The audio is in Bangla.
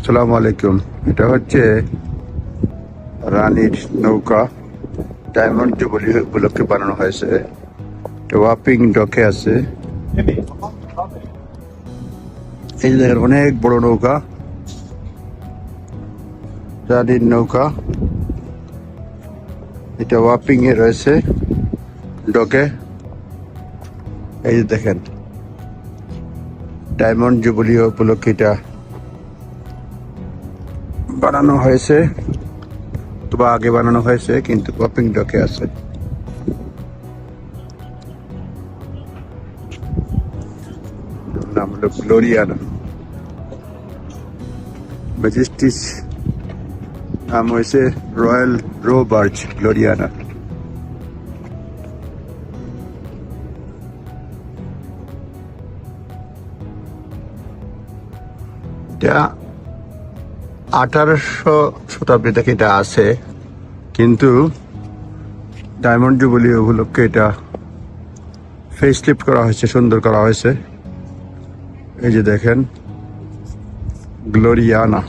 আসসালামু আলাইকুম। এটা হচ্ছে রানীর নৌকা। ডায়মন্ড জুবলি উপলক্ষে বানানো হয়েছে। ওয়াপিং ডকে আছে। এই দেখেন অনেক বড় নৌকা। রানীর নৌকা। এটা ওয়াপিং এ রয়েছে। ডকে। এই দেখেন। ডায়মন্ড জুবলি উপলক্ষে এটা বানানো হয়েছে। বা আগে বানানো হয়েছে, কিন্তু কপিং ডকে আছে। নাম হলো গ্লোরিয়ানা ম্যাজেস্টিস নাম হয়েছে রয়্যাল রো বার্চ গ্লোরিয়ানা এটা আঠারোশো শতাব্দী থেকে এটা আছে, কিন্তু ডায়মন্ড জুবলি উপলক্ষে এটা ফেস লিফট করা হয়েছে, সুন্দর করা হয়েছে। এই যে দেখেন, গ্লোরিয়ানা।